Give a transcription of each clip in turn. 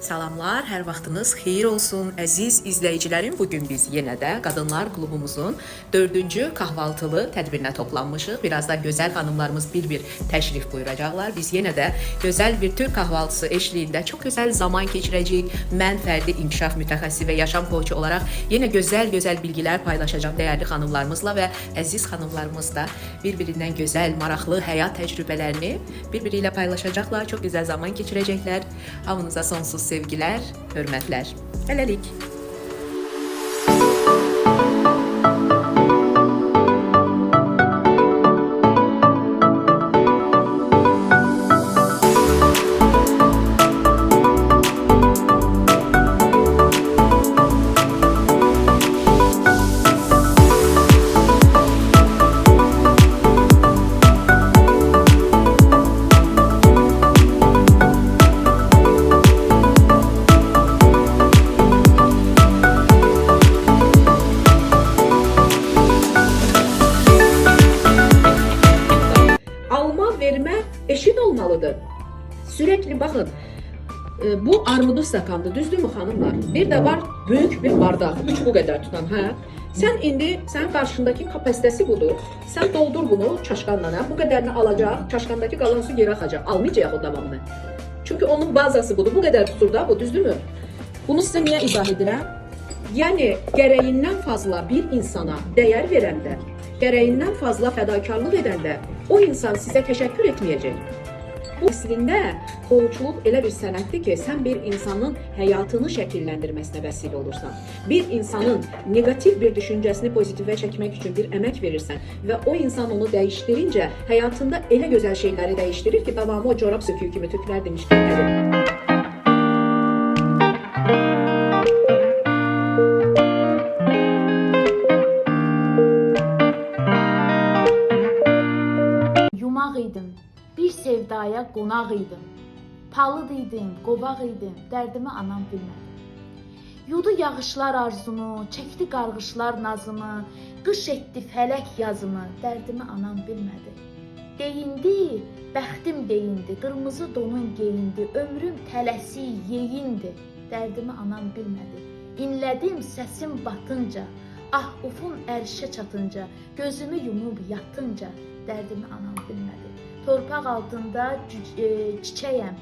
Salamlar, hər vaxtınız xeyir olsun əziz izləyicilərim. Bu gün biz yenə də Qadınlar Klubumuzun 4-cü kahvaltılı tədbirinə toplanmışıq. Birazdan gözəl xanımlarımız bir-bir təşrif buyuracaqlar. Biz yenə də gözəl bir Türk kahvaltısı eşliyində çox gözəl zaman keçirəcəyik. Mən fərdi inkişaf mütəxəssisi və yaşam koçu olaraq yenə gözəl-gözəl bilgilər paylaşacağam dəyərli xanımlarımızla və əziz xanımlarımız da bir-birindən gözəl, maraqlı həyat təcrübələrini bir-biri ilə paylaşacaqlar. Çox gözəl zaman keçirəcəklər. Hamınıza sonsuz sevgilər, hörmətlər. Hələlik. Sürekli bakın. e, Bu armudun stakandı, düzdürmü xanımlar? Bir de var büyük bir bardak, üç bu kadar tutan, ha? Sen indi, sen karşındaki kapasitesi budur. Sen doldur bunu çaşkanla, ha? Bu kadarını alacak, çaşkandaki kalan su geri akacak. Almayacak o devamını. Çünkü onun bazası budur. Bu kadar tutur da bu, düzdürmü? Bunu size niye izah edirəm? Yəni gərəyindən fazla bir insana dəyər verəndə, gərəyindən fazla fədakarlıq edəndə o insan sizə təşəkkür etməyəcək. Bu əslində coachluq elə bir sənətdir ki, sən bir insanın həyatını şəkilləndirməsinə vəsilə olursan. Bir insanın neqativ bir düşüncəsini pozitivə çəkmək üçün bir əmək verirsən və o insan onu dəyişdirincə həyatında elə gözəl şeyləri dəyişdirir ki, davamı o corab söküyü kimi tökülər demişdilər. Yumaq sevdaya qonaq idim. Palıd idim, qovaq idim, dərdimi anam bilmədi. Yudu yağışlar arzumu, çəkdi qarğışlar nazımı, qış etdi fələk yazımı, dərdimi anam bilmədi. Deyindi, bəxtim deyindi, qırmızı donun geyindi, ömrüm tələsi yeyindi, dərdimi anam bilmədi. İnlədim səsim batınca, ah ufum ərşə çatınca, gözümü yumub yatınca, dərdimi anam bilmədi. Torpaq altında cüc- e, çiçəyəm.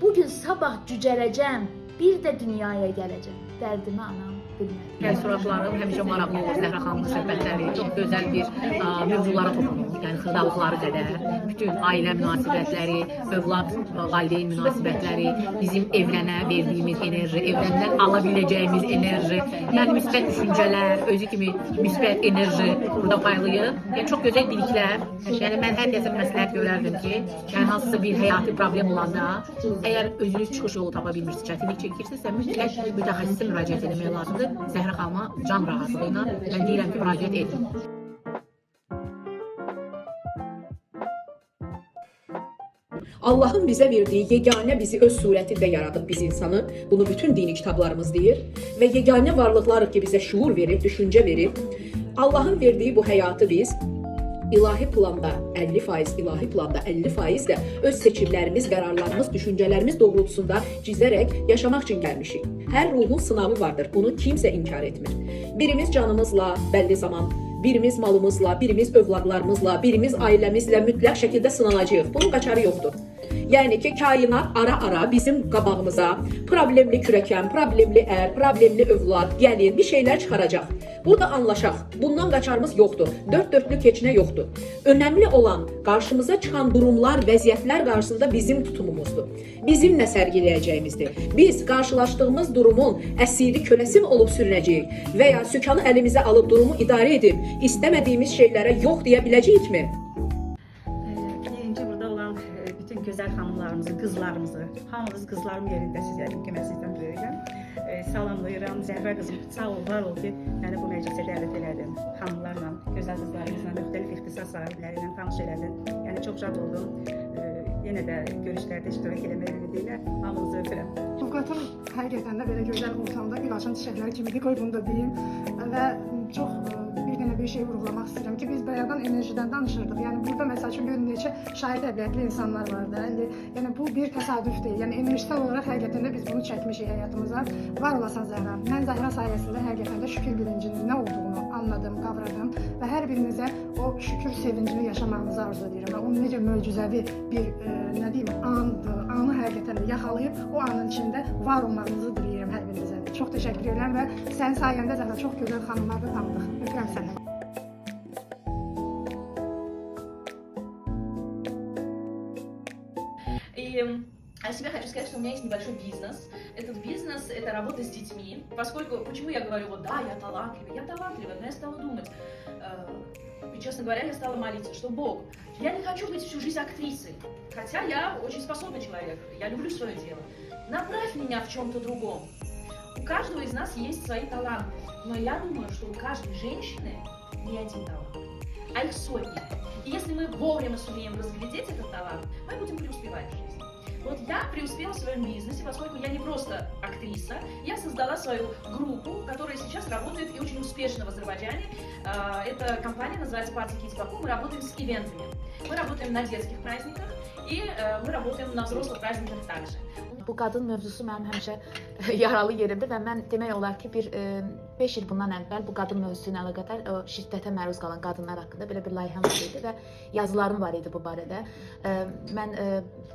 Bu gün sabah cücərəcəm, bir də dünyaya gələcəm. Dərdimi anam bilmədi. Təəssüratlarım həmişə maraqlı olur. Zəhra xanımın söhbətləri çox gözəl bir ə, mövzulara toxunur. Yəni xırdalıqları qədər, bütün ailə münasibətləri, övlad ə, valideyn münasibətləri, bizim evlənə verdiyimiz enerji, evləndən ala biləcəyimiz enerji, yəni müsbət düşüncələr, özü kimi müsbət enerji burada paylayır. Yəni çox gözəl biliklər. Yəni mən hər kəsə məsləhət görərdim ki, yəni hansısa bir həyati problem olanda, əgər özünüz çıxış yolu tapa bilmirsiniz, çətinlik çəkirsinizsə, mütləq mütəxəssisə müraciət etmək lazımdır. Zəhra xanıma can rahatlığı ilə mən deyirəm ki, müraciət edin. Allahın bizə verdiyi yeganə bizi öz surətində yaradıb biz insanı. Bunu bütün dini kitablarımız deyir və yeganə varlıqlarıq ki, bizə şuur verir, düşüncə verir. Allahın verdiyi bu həyatı biz ilahi planda 50% ilahi planda 50% də öz seçimlərimiz, qərarlarımız, düşüncələrimiz doğrultusunda cizərək yaşamaq üçün gəlmişik. Hər ruhun sınavı vardır. Bunu kimsə inkar etmir. Birimiz canımızla bəlli zaman birimiz malımızla, birimiz övladlarımızla, birimiz ailəmizlə mütləq şəkildə sınanacağıq. Bunun qaçarı yoxdur. Yəni ki, kainat ara-ara bizim qabağımıza problemli kürəkən, problemli ər, problemli övlad, gəlin bir şeylər çıxaracaq. Burada anlaşaq. Bundan qaçarımız yoxdur. Dörd dörtlük keçinə yoxdur. Önəmli olan qarşımıza çıxan durumlar, vəziyyətlər qarşısında bizim tutumumuzdur. Bizim nə sərgiləyəcəyimizdir. Biz qarşılaşdığımız durumun əsiri köləsi mi olub sürünəcəyik və ya sükanı əlimizə alıb durumu idarə edib istəmədiyimiz şeylərə yox deyə biləcəyikmi? Hanımlarımızı, kızlarımızı, hamınız kızlarım yerində sizlərim ki, mən sizdən böyüyəm. E, salamlayıram. Zəhra qızım, sağ ol, var ol ki, məni bu məclisə dəvət elədin. Hanımlarla, gözəl qızlarımızla, müxtəlif ixtisas sahibləri ilə tanış elədin. Yəni çox şad oldum. E, yenə də görüşlərdə iştirak eləmək ümidi hamınızı öpürəm. Sovqatın həqiqətən də belə gözəl ortamda Gülaşın çiçəkləri kimidir, qoy bunu da deyim. Və çox e, bir şey vurgulamaq istəyirəm ki, biz bayaqdan enerjidən danışırdıq. Yəni burada məsəl üçün görün neçə şair təbiətli insanlar var da. İndi bu bir təsadüf deyil. Yəni enerjisel olaraq həqiqətən biz bunu çəkmişik həyatımıza. Var olasan Zəhra. Mən Zəhra sayəsində həqiqətən də şükür bilincinin nə olduğunu anladım, qavradım və hər birinizə o şükür sevincini yaşamağınızı arzu edirəm. Və o necə möcüzəvi bir e, nə deyim, andır. Anı həqiqətən də yaxalayıb o anın içində var olmağınızı diləyirəm hər birinizə. Çox təşəkkür edirəm və sənin sayəndə Zəhra çox gözəl xanımlar da tanıdıq. Öpürəm səni. И о себе хочу сказать, что у меня есть небольшой бизнес. Этот бизнес — это работа с детьми. Поскольку, почему я говорю, вот да, я талантливая, я талантливая, но я стала думать, э, и, честно говоря, я стала молиться, что Бог, я не хочу быть всю жизнь актрисой, хотя я очень способный человек, я люблю свое дело. Направь меня в чем-то другом. У каждого из нас есть свои таланты, но я думаю, что у каждой женщины не один талант, а их сотни. И если мы вовремя сумеем разглядеть этот талант, мы будем преуспевать в жизни. Вот я преуспела в своем бизнесе, поскольку я не просто актриса, я создала свою группу, которая сейчас работает и очень успешно в Азербайджане. А, Эта компания называется Party Kids Baku. Мы работаем с ивентами. Мы работаем на детских праздниках и э, мы работаем на взрослых праздниках также. Bu qadın mövzusu mənim həmişə yaralı yerimdir və mən demək olar ki, bir 5 il bundan əvvəl bu qadın mövzusu ilə əlaqədar o şiddətə məruz qalan qadınlar haqqında belə bir layihəm var idi və yazılarım var idi bu barədə. E, Mən e,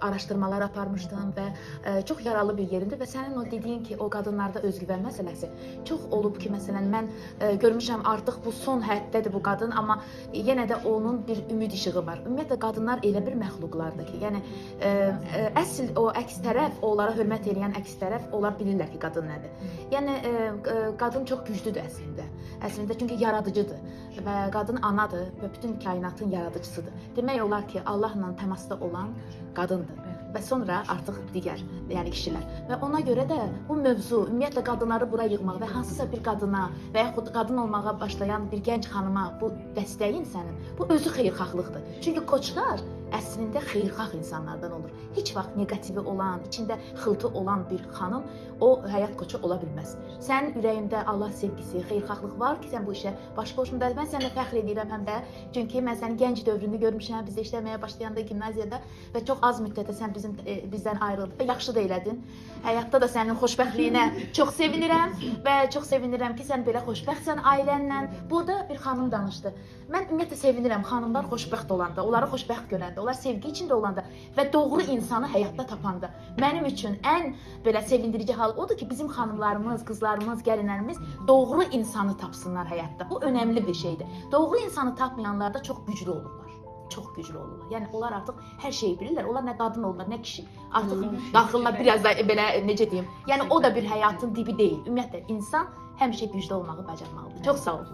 araşdırmalar aparmışdım və e, çox yaralı bir yerimdir və sənin o dediyin ki, o qadınlarda özgüvən məsələsi çox olub ki, məsələn mən e, görmüşəm artıq bu son həddədir bu qadın, amma yenə də onun bir ümid işığı var. Ümumiyyətlə qadınlar elə bir məxluqlardır ki, yəni e, e, əsl o əks tərəf, onlara hörmət edən əks tərəf, onlar bilirlər ki, qadın nədir. Yəni e, e, qadın çox güclüdür əslində. Əslində çünki yaradıcıdır və qadın anadır və bütün kainatın yaradıcısıdır. Demək olar ki, Allahla təmasda olan qadındır və sonra artıq digər, yəni kişilər. Və ona görə də bu mövzu ümumiyyətlə qadınları bura yığmaq və hansısa bir qadına və yaxud qadın olmağa başlayan bir gənc xanıma bu dəstəyin sənin, bu özü xeyirxahlıqdır. Çünki koçlar əslində xeyirxah insanlardan olur. Heç vaxt neqativi olan, içində xıltı olan bir xanım o həyat koçu ola bilməz. Sənin ürəyində Allah sevgisi, xeyirxahlıq var ki, sən bu işə baş qoşmunda. Mən sənə fəxr edirəm həm də, çünki mən sənin gənc dövrünü görmüşəm, bizdə işləməyə başlayanda gimnaziyada və çox az müddətdə sən bizim e, bizdən ayrıldın və yaxşı da elədin. Həyatda da sənin xoşbəxtliyinə çox sevinirəm və çox sevinirəm ki, sən belə xoşbəxtsən ailənlə. Burada bir xanım danışdı. Mən ümumiyyətlə sevinirəm xanımlar xoşbəxt olanda, onları xoşbəxt görəndə, onlar sevgi içində olanda və doğru insanı həyatda tapanda. Mənim üçün ən belə sevindirici hal odur ki, bizim xanımlarımız, qızlarımız, gəlinlərimiz doğru insanı tapsınlar həyatda. Bu önəmli bir şeydir. Doğru insanı tapmayanlar da çox güclü olurlar. Çox güclü olurlar. Yəni onlar artıq hər şeyi bilirlər. Onlar nə qadın olurlar, nə kişi. Artıq daxillər biraz da belə necə deyim. Yəni o da bir həyatın dibi deyil. Ümumiyyətlə insan həmişə güclü olmağı bacarmalıdır. Çox sağ olun.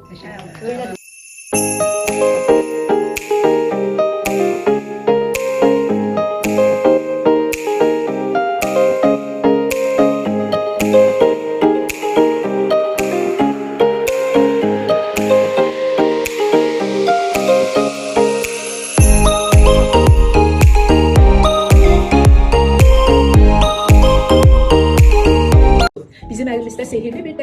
Öyle Bizim əlimizdə sehirli bir dəyənək yoxdur. Biz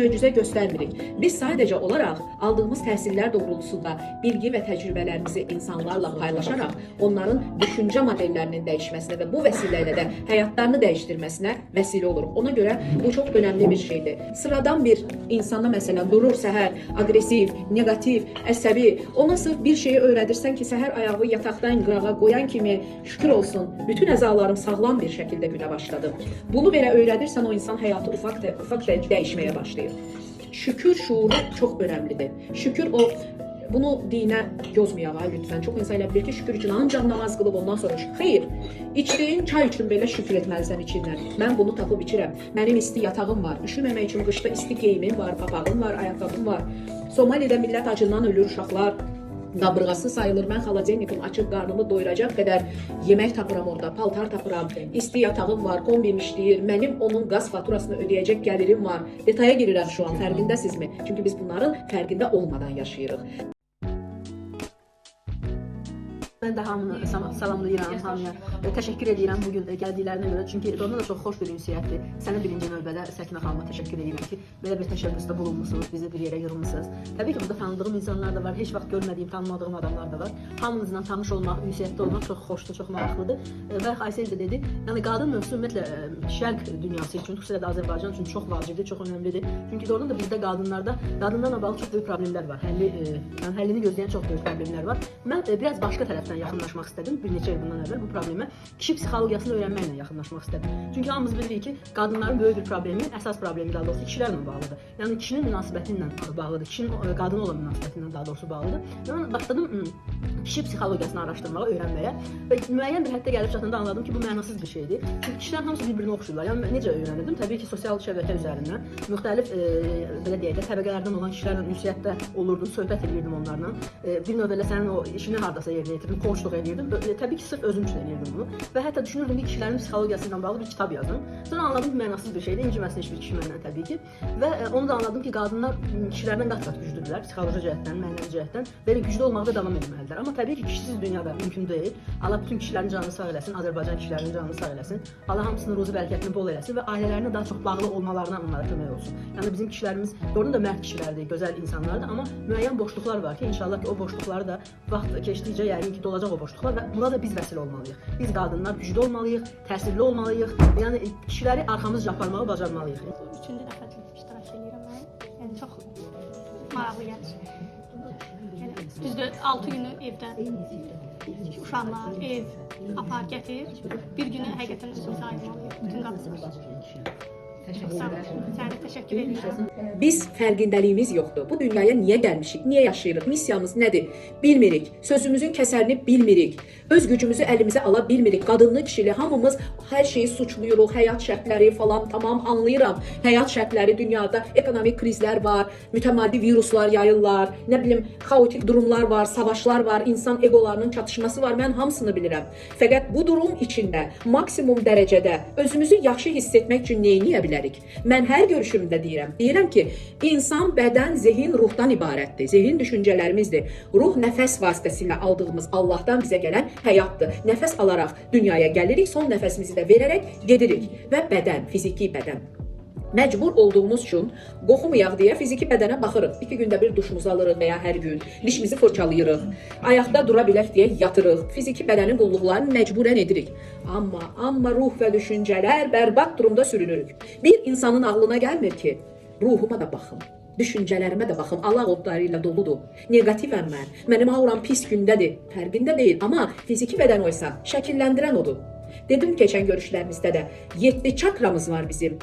möcüzə göstərmirik. Biz sadəcə olaraq aldığımız təhsillər doğrultusunda bilgi və təcrübələrimizi insanlarla paylaşaraq onların düşüncə modellərinin dəyişməsinə və bu vəsilə ilə də həyatlarını dəyişdirməsinə vəsilə oluruq. Ona görə bu çox önəmli bir şeydir. Sıradan bir insana məsələn durur səhər aqressiv, neqativ, əsəbi, ona sırf bir şeyi öyrədirsən ki, səhər ayağı yataqdan qırağa qoyan kimi şükür olsun, bütün əzalarım sağlam bir şəkildə günə başladı. Bunu belə öyrədirsən o insan həyatı ufaq ufaq dəyişməyə başlayır. Şükür şuuru çox önəmlidir. Şükür o bunu dinə yozmayaq ha lütfən. Çox insan bilir ki, şükür üçün ancaq namaz qılıb ondan sonra şükür. Xeyr. İçdiyin çay üçün belə şükür etməlisən içindən. Mən bunu tapıb içirəm. Mənim isti yatağım var. Üşüməmək üçün qışda isti geyimim var, papağım var, ayaqqabım var. Somalidə millət acından ölür uşaqlar. Qabırğası sayılır. Mən xaladenikım açıq qarnımı doyuracaq qədər yemək tapıram orada, paltar tapıram, isti yatağım var, kombim işləyir. Mənim onun qaz faturasını ödəyəcək gəlirim var. Detaya girirəm şu an, fərqindəsizmi? Çünki biz bunların fərqində olmadan yaşayırıq. Mən də hamını salamlayıram hamıya. Və təşəkkür edirəm bu gün gəldiklərinə görə. Çünki doğrudan da çox xoş bir ünsiyyətdir. Sənə birinci növbədə Səkinə xanıma təşəkkür edirəm ki, belə bir təşəbbüsdə bulunmusunuz, bizi bir yerə yığmısınız. Təbii ki, burada tanıdığım insanlar da var, heç vaxt görmədiyim, tanımadığım adamlar da var. Hamınızla tanış olmaq, ünsiyyətdə olmaq çox xoşdur, çox maraqlıdır. E, Və Aysel də dedi, yəni qadın mövzusu ümumiyyətlə e, şərq dünyası üçün, xüsusilə də Azərbaycan üçün çox vacibdir, çox önəmlidir. Çünki doğrudan da bizdə qadınlarda qadınlarla bağlı çox böyük problemlər var. Həlli, e, yəni həllini gözləyən çox böyük problemlər var. Mən e, biraz başqa tərəfdən yaxınlaşmaq istədim bir neçə il bundan əvvəl bu problemə kişi psixologiyasını öyrənməklə yaxınlaşmaq istədim. Çünki hamımız bilirik ki, qadınların böyük bir problemi, əsas problemi daha doğrusu kişilərlə bağlıdır. Yəni kişinin münasibəti ilə bağlıdır. Kişinin e, qadına olan münasibəti ilə daha doğrusu bağlıdır. Mən başladım ım, kişi psixologiyasını araşdırmağa, öyrənməyə və müəyyən bir həddə gəlib çatanda anladım ki, bu mənasız bir şeydir. Çünki kişilər hamısı bir-birinə oxşayırlar. Yəni necə öyrənirdim? Təbii ki, sosial şəbəkə üzərindən müxtəlif e, belə deyək də təbəqələrdən olan kişilərlə ünsiyyətdə olurdum, söhbət edirdim onlarla. E, bir növ elə sənin o işini hardasa yerinə yetirdim, koçluq edirdim. E, təbii ki, sırf özüm üçün edirdim bunu və hətta düşünürdüm ki, kişilərin psixologiyası ilə bağlı bir kitab yazım. Sonra anladım ki, mənasız bir şeydir, inciməsin heç bir kişi məndən təbii ki. Və e, onu da anladım ki, qadınlar kişilərdən qat-qat güclüdürlər, psixoloji cəhətdən, mənəvi cəhətdən. Belə güclü olmaqda davam etməlidirlər. Amma təbii ki, kişisiz dünyada mümkün deyil. Allah bütün kişilərin canını sağ eləsin, Azərbaycan kişilərinin canını sağ eləsin. Allah hamısının ruzi bərəkətini bol eləsin və ailələrinə daha çox bağlı olmalarına onlara kömək olsun. Yəni bizim kişilərimiz doğrudan da mərd kişilərdir, gözəl insanlardır, amma müəyyən boşluqlar var ki, inşallah ki o boşluqları da vaxt keçdikcə yəqin ki dolacaq o boşluqlar və buna da biz vəsilə olmalıyıq. Biz qadınlar güclü olmalıyıq, təsirli olmalıyıq. Yəni kişiləri arxamızca aparmağı bacarmalıyıq. Üçüncü dəfədir iştirak edirəm mən. Yəni çox maraqlı gəlir. Yəni düzdür 6 günü evdə uşaqlar, ev, apar gətir. Bir günü həqiqətən özümüzə ayırmalıyıq. Bütün qadınlar. Təşəkkür edirəm. Biz fərqindəliyimiz yoxdur. Bu dünyaya niyə gəlmişik? Niyə yaşayırıq? Missiyamız nədir? Bilmirik. Sözümüzün kəsərini bilmirik. Öz gücümüzü əlimizə ala bilmirik. Qadınlı, kişili hamımız hər şeyi suçluyuruq. Həyat şərtləri falan tamam anlayıram. Həyat şərtləri dünyada ekonomik krizlər var, mütəmadi viruslar yayırlar, nə bilim xaotik durumlar var, savaşlar var, insan egolarının çatışması var. Mən hamısını bilirəm. Fəqət bu durum içində maksimum dərəcədə özümüzü yaxşı hiss etmək üçün nə edə bilərik? Mən hər görüşümdə deyirəm. Deyirəm ki, insan bədən, zehin ruhdan ibarətdir. Zehin düşüncələrimizdir. Ruh nəfəs vasitəsilə aldığımız Allahdan bizə gələn həyatdır. Nəfəs alaraq dünyaya gəlirik, son nəfəsimizi də verərək gedirik və bədən, fiziki bədən məcbur olduğumuz üçün qoxumayaq deyə fiziki bədənə baxırıq. 2 gündə bir duşumuzu alırıq və ya hər gün dişimizi fırçalayırıq. Ayaqda dura bilək deyə yatırıq. Fiziki bədənin qulluqlarını məcburən edirik. Amma amma ruh və düşüncələr bərbad durumda sürünürük. Bir insanın ağlına gəlmir ki, ruhuma da baxım. Düşüncələrimə də baxım. Allah odları ilə doludur. Neqativəm mən. Mənim auram pis gündədir. Fərqində deyil, amma fiziki bədən oysa şəkilləndirən odur. Dedim keçən görüşlərimizdə də 7 çakramız var bizim.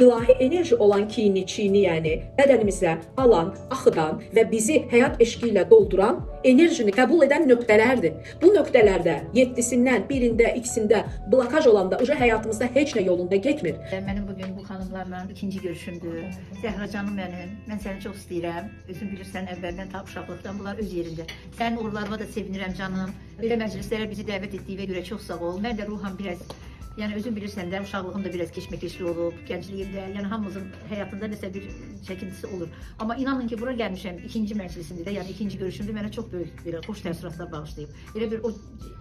İlahi enerji olan kini, çini yəni bədənimizə alan, axıdan və bizi həyat eşqi dolduran enerjini qəbul edən nöqtələrdir. Bu nöqtələrdə 7-sindən birində, ikisində blokaj olanda uca həyatımızda heç nə yolunda getmir. Mənim bugün bu xanımlarla ikinci görüşümdür. Zəhra canım mənim, mən səni çox istəyirəm. Özün bilirsən əvvəldən ta uşaqlıqdan bunlar öz yerində. Sənin uğurlarına da sevinirəm canım. Belə məclislərə bizi dəvət etdiyinə görə çox sağ ol. Mən də ruhan biraz Yəni özün bilirsən də uşaqlığım da biraz keşməkeşli olub, gəncliyimdə, yəni hamımızın həyatında nəsə bir çəkintisi olur. Amma inanın ki, bura gəlmişəm ikinci məclisimdə də, yəni ikinci görüşümdə mənə çox böyük bir xoş təəssüratlar bağışlayıb. Elə bir o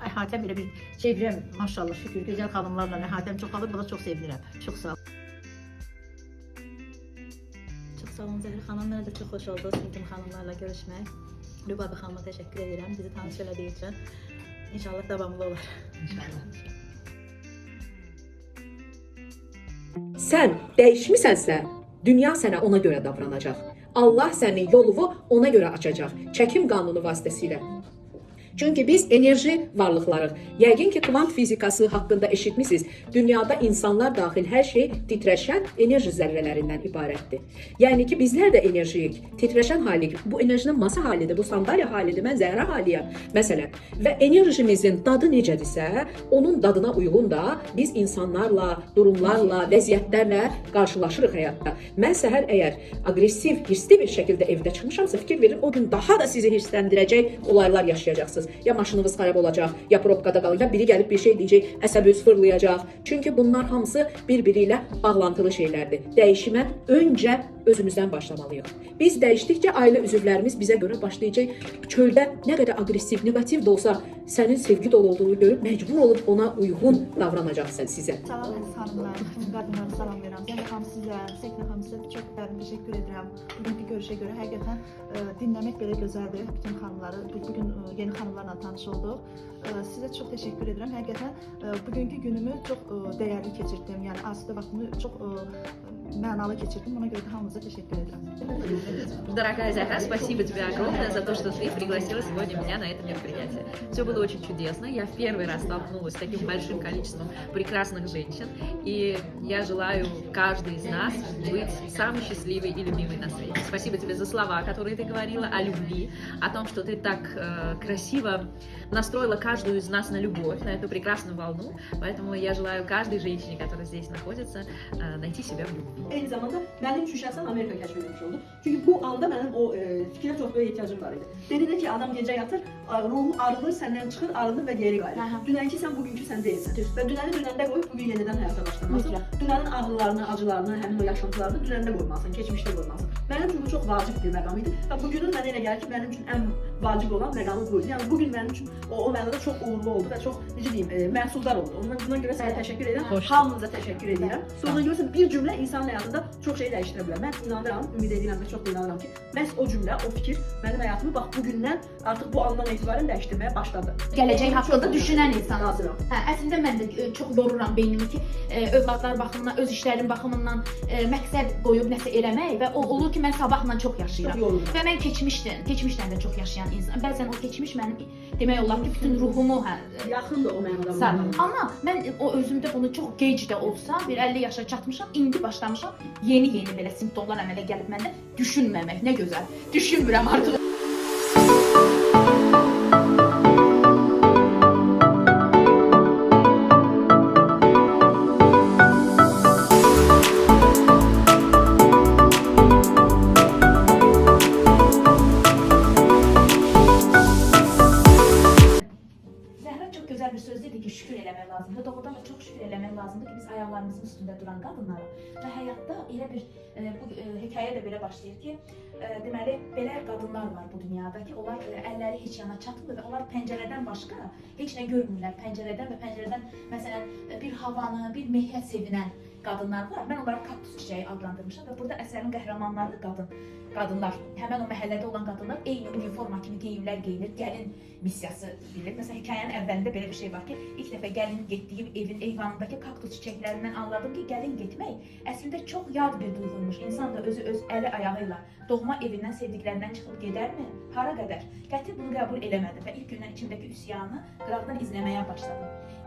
əhatəm, elə bir çevrəm, maşallah şükür, gözəl xanımlarla əhatəm çoxalır, buna çox sevinirəm. Çox sağ olun Zəhra xanım. Mənə də çox xoş oldu sintim xanımlarla görüşmək. Lübabi xanıma təşəkkür edirəm bizi tanış elədiyi. İnşallah davamlı olar. İnşallah. Sən dəyişmisənsə, dünya sənə ona görə davranacaq. Allah sənin yolunu ona görə açacaq. Çəkim qanunu vasitəsilə. Çünki biz enerji varlıqlarıq. Yəqin ki, kvant fizikası haqqında eşitmisiniz. Dünyada insanlar daxil hər şey titrəşən enerji zərrələrindən ibarətdir. Yəni ki, bizlər də enerjiyik. Titrəşən halıyıq. Bu enerjinin masa halidir, bu sandalya halidir, mən zərrə halıyam. Məsələn, və enerjimizin dadı necədirsə, onun dadına uyğun da biz insanlarla, durumlarla, vəziyyətlərlə qarşılaşırıq həyatda. Mən səhər əgər aqressiv, hirsli bir şəkildə evdə çıxmışamsa, fikir verin, o gün daha da sizi hirsləndirəcək olaylar yaşayacaqsınız. Ya maşınınız xarab olacaq, ya probkada qalacaq, ya biri gəlib bir şey deyəcək, əsəbiniz fırlayacaq. Çünki bunlar hamısı bir-biri ilə bağlantılı şeylərdir. Dəyişimə öncə özümüzdən başlamalıyıq. Biz dəyişdikcə ailə üzvlərimiz bizə görə başlayacaq çöldə nə qədər aqressiv, neqativ də olsa sənin sevgi dolu olduğunu görüb məcbur olub ona uyğun davranacaqsan sizə. Salam xanımlar, bütün qadınlara salam verirəm. Zəhra xanım sizə, Səkinə xanım sizə çox dərin təşəkkür edirəm. Bugünkü görüşə görə həqiqətən ə, dinləmək belə gözəldir. Bütün xanımları bu gün ə, yeni xanımlarla tanış olduq. Ə, Sizə çox təşəkkür edirəm. Həqiqətən ə, bugünkü günümü çox ə, dəyərli keçirdim. Yəni asudə vaxtımı çox ə, mənalı keçirdim. Buna görə də hamınıza təşəkkür edirəm. Дорогая Захар, спасибо тебе огромное за то, что ты пригласила сегодня меня на это мероприятие. Все было очень чудесно. Я в первый раз столкнулась с таким большим количеством прекрасных женщин. И я желаю каждой из нас быть самой счастливой и любимой на свете. Спасибо тебе за слова, которые ты говорила о любви, о том, что ты так э, красиво настроила каждую из нас на любовь, на эту прекрасную волну. Поэтому я желаю каждой женщине, которая здесь находится, э, найти себя в любви. Eyni zamanda mənim üçün şəxsən Amerika kəşf edilmiş oldu. Çünki bu anda mənim o e, fikrə çox böyük ehtiyacım var idi. Dedilər ki, adam gecə yatır, ruhu arınır, səndən çıxır, arınır və geri qayıdır. Dünənki sən bugünkü sən deyilsən. Və dünəni dünəndə qoyub bugün yenidən həyata başlamalısan. Mütləq. Dünənin ağrılarını, acılarını, həmin o yaşantılarını dünəndə qoymalısan, keçmişdə qoymalısan. Mənim üçün bu çox vacib bir məqam idi və bugünün mənə elə gəlir ki, mənim üçün ən vacib olan məqamı bu idi. Yəni bugün mənim üçün o, o mənada çox uğurlu oldu və çox necə deyim, e, məhsuldar oldu. Ondan buna görə sənə təşəkkür edirəm. Hamınıza təşəkkür edirəm. Sonra görürsən bir cümlə insanın həyatında çox şey dəyişdirə bilər. Mən inanıram, ümid edirəm və çox inanıram ki, məhz o cümlə, o fikir mənim həyatımı bax bu gündən artıq bu andan etibarən dəyişdirməyə başladı. Gələcək haqqında düşünən insan. Hazıram. Hə, əslində mən də e, çox yoruram beynimi ki, e, övladlar baxımından, öz işlərim baxımından e, məqsəd qoyub nəsə eləmək və o olur ki, mən sabahla çox Çox yaşayıram. yorulur. Və mən keçmişdən, keçmişdən də çox yaşayan insan. Bəzən o keçmiş mənim demək olar ki, bütün ruhumu hə, Yaxındır o mənada. sar. Amma mən o özümdə bunu çox gec də olsa, bir 50 yaşa çatmışam, indi başlamışam yeni-yeni belə simptomlar əmələ gəlib məndə düşünməmək. Nə gözəl. Düşünmürəm artıq. Lazımdır ki, biz ayaqlarımızın üstündə duran qadınlara və həyatda elə bir e, bu e, hekayə də belə başlayır ki, e, deməli belə qadınlar var bu dünyada ki, onlar e, əlləri heç yana çatmır və onlar pəncərədən başqa heç nə görmürlər. Pəncərədən və pəncərədən məsələn e, bir havanı, bir mehiyyət sevinən qadınlar var. Mən onları kaktus çiçəyi adlandırmışam və burada əsərin qəhrəmanları qadın qadınlar, həmin o məhəllədə olan qadınlar eyni uniforma kimi geyimlər geyinir, gəlin missiyası bilir. Məsələn, hekayənin əvvəlində belə bir şey var ki, ilk dəfə gəlin getdiyim evin eyvanındakı kaktus çiçəklərindən anladım ki, gəlin getmək əslində çox yad bir duyğuymuş. İnsan da özü öz əli ayağı ilə doğma evindən, sevdiklərindən çıxıb gedərmi? Hara qədər? Qəti bunu qəbul eləmədim və ilk gündən içimdəki üsyanı qıraqdan izləməyə başladım.